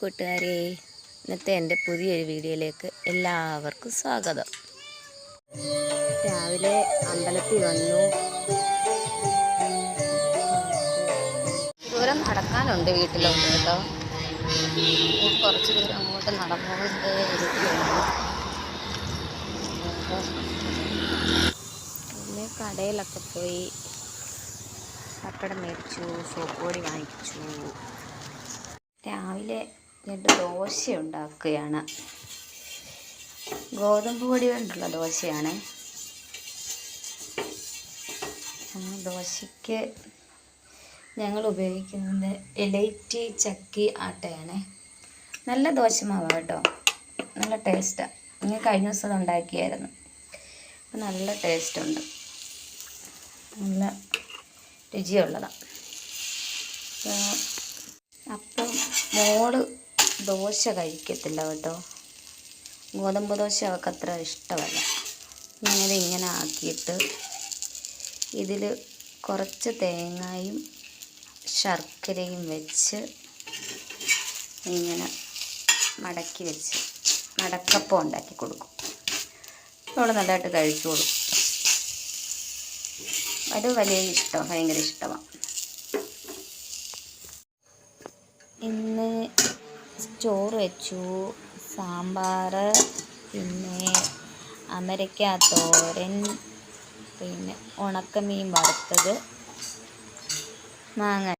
കൂട്ടുകാരെ ഇന്നത്തെ എന്റെ പുതിയൊരു വീഡിയോയിലേക്ക് എല്ലാവർക്കും സ്വാഗതം. രാവിലെ അമ്പലത്തിൽ വന്നു. ദൂരം നടക്കാനുണ്ട് വീട്ടിലോട്ട് കേട്ടോ. കുറച്ച് ദൂരം അങ്ങോട്ട് നടന്നുകൊണ്ടേ പിന്നെ കടയിലൊക്കെ പോയി പപ്പടം മേടിച്ചു സോപ്പ് പൊടി വാങ്ങിച്ചു. രാവിലെ രണ്ട് ദോശ ഉണ്ടാക്കുകയാണ് ഗോതമ്പ് പൊടി കൊണ്ടുള്ള ദോശയാണ്. ദോശയ്ക്ക് ഞങ്ങൾ ഉപയോഗിക്കുന്നത് ഇലൈറ്റി ചക്കി ആട്ടയാണ്. നല്ല ദോശമാവാണ് കേട്ടോ. നല്ല ടേസ്റ്റാണ് ഞാൻ കഴിഞ്ഞ ദിവസം ഉണ്ടാക്കിയായിരുന്നു. അപ്പം നല്ല ടേസ്റ്റുണ്ട്. നല്ല രുചിയുള്ളതാണ് അപ്പം മോൾ ദോശ കഴിക്കത്തില്ല കേട്ടോ. ഗോതമ്പ് ദോശ അവൾക്ക് അത്ര ഇഷ്ടമല്ല. ഞാനിത് ഇങ്ങനെ ആക്കിയിട്ട് ഇതിൽ കുറച്ച് തേങ്ങയും ശർക്കരയും വെച്ച് ഇങ്ങനെ മടക്കി വെച്ച് മടക്കപ്പം ഉണ്ടാക്കി കൊടുക്കും. അവൾ നല്ലതായിട്ട് കഴിച്ചോളും. അത് വലിയ ഇഷ്ടം ഭയങ്കര ഇഷ്ടമാണ്. ഇന്ന് ചോറ് വെച്ചു. സാമ്പാർ പിന്നെ അമരയ്ക്ക തോരൻ പിന്നെ ഉണക്കമീൻ വറുത്തത്. മാങ്ങ